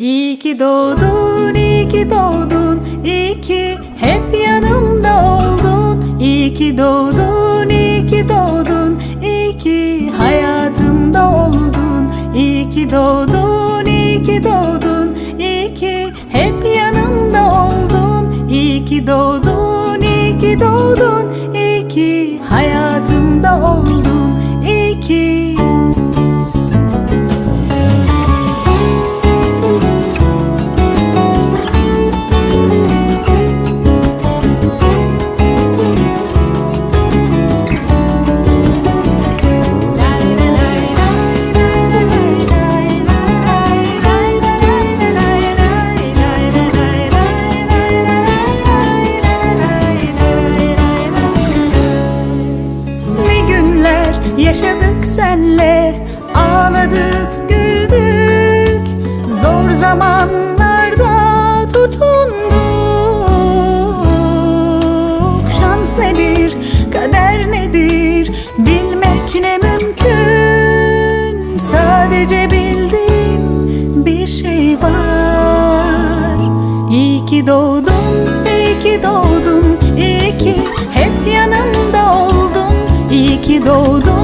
İyi ki doğdun, iyi ki doğdun, iyi ki hep yanımda oldun. İyi ki doğdun, iyi ki doğdun, iyi ki hayatımda oldun. İyi ki doğdun, iyi ki doğdun, iyi ki hep yanımda oldun. İyi ki doğdun, iyi ki doğdun, iyi Ağladık, güldük. Zor zamanlarda tutunduk. Şans nedir, kader nedir? Bilmek ne mümkün? Sadece bildiğim bir şey var. İyi ki doğdum, iyi ki doğdum İyi ki hep yanımda oldun. İyi ki doğdun.